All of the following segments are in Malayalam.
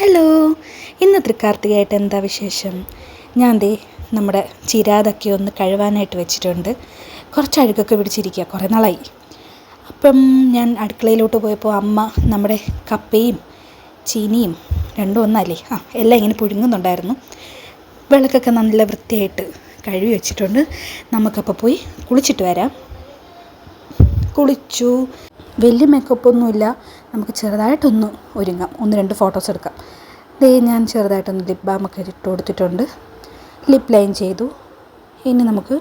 ഹലോ ഇന്ന് തൃക്കാർത്തികയായിട്ട് എന്താ വിശേഷം? ഞാൻ ദേ നമ്മുടെ ചിരാതൊക്കെ ഒന്ന് കഴുവാനായിട്ട് വെച്ചിട്ടുണ്ട്. കുറച്ച് അഴുക്കൊക്കെ പിടിച്ചിരിക്കുക കുറേ നാളായി. അപ്പം ഞാൻ അടുക്കളയിലോട്ട് പോയപ്പോൾ അമ്മ നമ്മുടെ കപ്പയും ചീനിയും രണ്ടും ഒന്നല്ലേ? ആ എല്ലാം ഇങ്ങനെ പുഴുങ്ങുന്നുണ്ടായിരുന്നു. വിളക്കൊക്കെ നല്ല വൃത്തിയായിട്ട് കഴുകി വെച്ചിട്ടുണ്ട്. നമുക്കപ്പോൾ പോയി കുളിച്ചിട്ട് വരാം. കുളിച്ചു. വലിയ മേക്കപ്പ് ഒന്നുമില്ല. നമുക്ക് ചെറുതായിട്ടൊന്ന് ഒരുങ്ങാം. ഒന്ന് രണ്ട് ഫോട്ടോസ് എടുക്കാം. ദേ ഞാൻ ചെറുതായിട്ടൊന്ന് ലിപ് ബാമൊക്കെ ഇട്ട് കൊടുത്തിട്ടുണ്ട്. ലിപ് ലൈൻ ചെയ്തു. ഇനി നമുക്ക്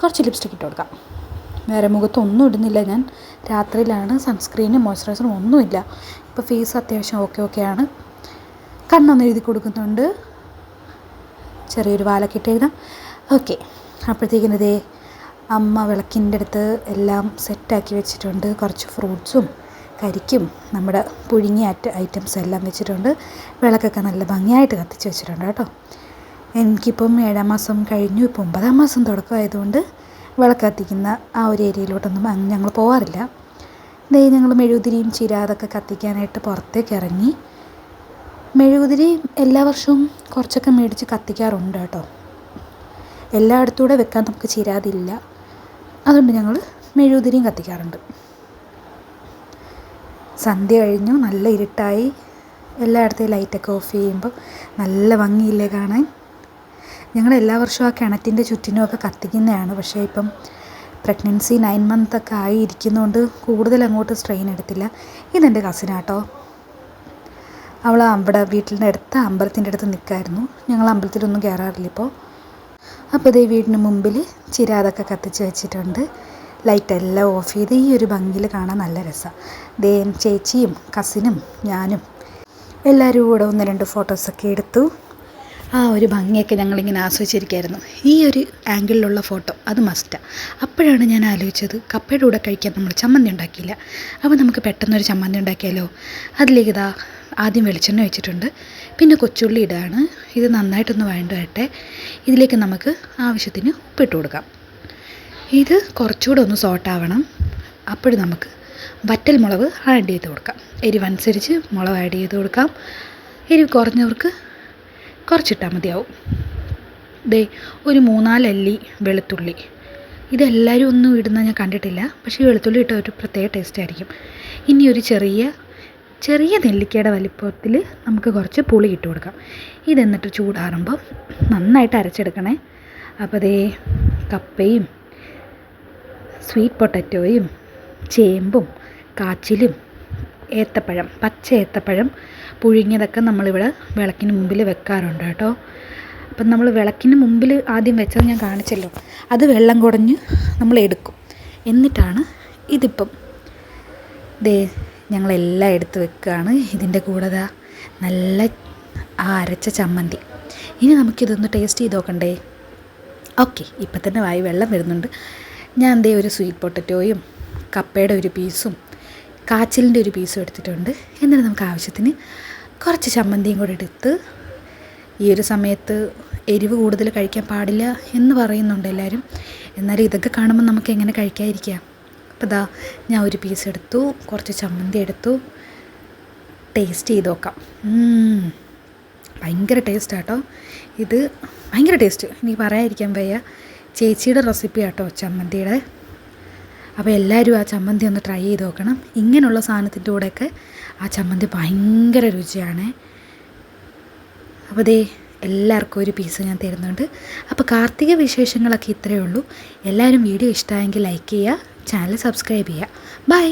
കുറച്ച് ലിപ്സ്റ്റിക് ഇട്ട് കൊടുക്കാം. വേറെ മുഖത്തൊന്നും ഇടുന്നില്ല ഞാൻ. രാത്രിയിലാണ് സൺസ്ക്രീനും മോയ്സ്ചറൈസറും ഒന്നുമില്ല ഇപ്പോൾ ഫേസ് അത്യാവശ്യം ഓക്കെ ഓക്കെയാണ് കണ്ണൊന്ന് എഴുതി കൊടുക്കുന്നുണ്ട്. ചെറിയൊരു വാലൊക്കെ ഇട്ട് എഴുതാം. ഓക്കെ അപ്പോഴത്തേക്കിനതേ അമ്മ വിളക്കിന്റെ അടുത്ത് എല്ലാം സെറ്റാക്കി വെച്ചിട്ടുണ്ട്. കുറച്ച് ഫ്രൂട്ട്സും കരിക്കും നമ്മുടെ പുഴുങ്ങിയ ഐറ്റംസ് എല്ലാം വെച്ചിട്ടുണ്ട്. വിളക്കൊക്കെ നല്ല ഭംഗിയായിട്ട് കത്തിച്ച് വെച്ചിട്ടുണ്ട് കേട്ടോ. എനിക്കിപ്പം ഏഴാം മാസം കഴിഞ്ഞു. ഇപ്പം ഒമ്പതാം മാസം തുടക്കമായതുകൊണ്ട് വിളക്ക് കത്തിക്കുന്ന ആ ഒരു ഏരിയയിലോട്ടൊന്നും ഞങ്ങൾ പോകാറില്ല ദേ ഞങ്ങൾ മെഴുകുതിരിയും ചിരാതൊക്കെ കത്തിക്കാനായിട്ട് പുറത്തേക്ക് ഇറങ്ങി. മെഴുകുതിരി എല്ലാ വർഷവും കുറച്ചൊക്കെ മേടിച്ച് കത്തിക്കാറുണ്ട് കേട്ടോ. എല്ലായിടത്തൂടെ വെക്കാൻ നമുക്ക് ചിരാതില്ല അതുകൊണ്ട് ഞങ്ങൾ മെഴുകുതിരിയും കത്തിക്കാറുണ്ട്. സന്ധ്യ കഴിഞ്ഞു നല്ല ഇരുട്ടായി. എല്ലായിടത്തെയും ലൈറ്റൊക്കെ ഓഫ് ചെയ്യുമ്പോൾ നല്ല ഭംഗിയില്ലേ കാണാൻ. ഞങ്ങൾ എല്ലാ വർഷവും ആ കിണറ്റിന്റെ ചുറ്റിനുമൊക്കെ കത്തിക്കുന്നതാണ്. പക്ഷേ ഇപ്പം പ്രഗ്നൻസി നയൻ മന്ത് ഒക്കെ ആയി ഇരിക്കുന്നതുകൊണ്ട് കൂടുതൽ അങ്ങോട്ട് സ്ട്രെയിൻ എടുത്തില്ല. ഇതെന്റെ കസിനാട്ടോ അവൾ അവിടെ വീട്ടിന്റെ അടുത്ത് അമ്പലത്തിന്റെ അടുത്ത് നിൽക്കായിരുന്നു ഞങ്ങൾ അമ്പലത്തിലൊന്നും കയറാറില്ല ഇപ്പോൾ അപ്പോൾ ഇതേ വീടിന് മുമ്പിൽ ചിരാതൊക്കെ കത്തിച്ച് വെച്ചിട്ടുണ്ട്. ലൈറ്റെല്ലാം ഓഫ് ചെയ്ത് ഈ ഒരു ഭംഗിയിൽ കാണാൻ നല്ല രസമാണ് ദേ ചേച്ചിയും കസിനും ഞാനും എല്ലാവരും കൂടെ ഒന്ന് രണ്ട് ഫോട്ടോസൊക്കെ എടുത്തു. ആ ഒരു ഭംഗിയൊക്കെ ഞങ്ങളിങ്ങനെ ആസ്വദിച്ചിരിക്കുകയായിരുന്നു ഈ ഒരു ആംഗിളിലുള്ള ഫോട്ടോ അത് മസ്റ്റാണ് അപ്പോഴാണ് ഞാൻ ആലോചിച്ചത് കപ്പയുടെ കൂടെ കഴിക്കാൻ നമ്മൾ ചമ്മന്തി ഉണ്ടാക്കിയില്ല. അപ്പോൾ നമുക്ക് പെട്ടെന്നൊരു ചമ്മന്തി ഉണ്ടാക്കിയാലോ? അതിലേക്ക് ഇതാ ആദ്യം വെളിച്ചെണ്ണ ഒഴിച്ചിട്ടുണ്ട്. പിന്നെ കൊച്ചുള്ളി ഇടുകയാണ് ഇത് നന്നായിട്ടൊന്ന് വഴണ്ടട്ടെ. ഇതിലേക്ക് നമുക്ക് ആവശ്യത്തിന് ഉപ്പിട്ട് കൊടുക്കാം. ഇത് കുറച്ചുകൂടെ ഒന്ന് സോട്ടാവണം അപ്പോഴും നമുക്ക് വറ്റൽ മുളക് ആഡ് ചെയ്ത് കൊടുക്കാം. എരിവനുസരിച്ച് മുളക് ആഡ് ചെയ്ത് കൊടുക്കാം. എരിവ് കുറഞ്ഞവർക്ക് കുറച്ചിട്ടാൽ മതിയാവും. ദേ ഒരു മൂന്നാലല്ലി വെളുത്തുള്ളി. ഇതെല്ലാവരും ഒന്നും ഇടുന്ന ഞാൻ കണ്ടിട്ടില്ല. പക്ഷേ വെളുത്തുള്ളി ഇട്ട ഒരു പ്രത്യേക ടേസ്റ്റ് ആയിരിക്കും. ഇനി ഒരു ചെറിയ ചെറിയ നെല്ലിക്കയുടെ വലിപ്പത്തിൽ നമുക്ക് കുറച്ച് പുളി ഇട്ട് കൊടുക്കാം. ഇതെന്നിട്ട് ചൂടാറുമ്പോൾ നന്നായിട്ട് അരച്ചെടുക്കണേ. അപ്പോൾ അതേ കപ്പയും സ്വീറ്റ് പൊട്ടറ്റോയും ചേമ്പും കാച്ചിലും ഏത്തപ്പഴം പച്ച ഏത്തപ്പഴം പുഴുങ്ങിയതൊക്കെ നമ്മളിവിടെ വിളക്കിന് മുമ്പിൽ വെക്കാറുണ്ട് കേട്ടോ. അപ്പം നമ്മൾ വിളക്കിന് മുമ്പിൽ ആദ്യം വെച്ചത് ഞാൻ കാണിച്ചല്ലോ. അത് വെള്ളം കുടഞ്ഞ് നമ്മൾ എടുക്കും. എന്നിട്ടാണ് ഇതിപ്പം ദേ ഞങ്ങളെല്ലാം എടുത്ത് വെക്കുകയാണ്. ഇതിന്റെ കൂടെ ദാ നല്ല ആ അരച്ച ചമ്മന്തി. ഇനി നമുക്കിതൊന്ന് ടേസ്റ്റ് ചെയ്ത് നോക്കണ്ടേ? ഓക്കെ ഇപ്പം തന്നെ വായി വെള്ളം വരുന്നുണ്ട്. ഞാൻ എന്തേ ഒരു സ്വീറ്റ് പൊട്ടറ്റോയും കപ്പയുടെ ഒരു പീസും കാച്ചിലിന്റെ ഒരു പീസും എടുത്തിട്ടുണ്ട്. എന്നിട്ട് നമുക്ക് ആവശ്യത്തിന് കുറച്ച് ചമ്മന്തിയും കൂടെ എടുത്ത് ഈ ഒരു സമയത്ത് എരിവ് കൂടുതൽ കഴിക്കാൻ പാടില്ല എന്ന് പറയുന്നുണ്ട് എല്ലാവരും. എന്നാലും ഇതൊക്കെ കാണുമ്പോൾ നമുക്ക് എങ്ങനെ കഴിക്കാതിരിക്കാം. അപ്പോൾ ഇതാ ഞാൻ ഒരു പീസ് എടുത്തു കുറച്ച് ചമ്മന്തി എടുത്തു ടേസ്റ്റ് ചെയ്ത് നോക്കാം. ഭയങ്കര ടേസ്റ്റ് ആട്ടോ ഇത് ഭയങ്കര ടേസ്റ്റ് എനിക്ക് പറയാതിരിക്കാൻ വയ്യ. ചേച്ചിയുടെ റെസിപ്പി ആട്ടോ ചമ്മന്തിയുടെ. അപ്പോൾ എല്ലാവരും ആ ചമ്മന്തി ഒന്ന് ട്രൈ ചെയ്ത് നോക്കണം. ഇങ്ങനെയുള്ള സാധനത്തിന്റെ കൂടെയൊക്കെ ആ ചമ്മന്തി ഭയങ്കര രുചിയാണ്. അപ്പോൾ ദേ എല്ലാവർക്കും ഒരു പീസ് ഞാൻ തരുന്നുണ്ട്. അപ്പോൾ കാർത്തിക വിശേഷങ്ങളൊക്കെ ഇത്രയേ ഉള്ളൂ. എല്ലാവരും വീഡിയോ ഇഷ്ടമായെങ്കിൽ ലൈക്ക് ചെയ്യുക ചാനൽ സബ്സ്ക്രൈബ് ചെയ്യുക. ബൈ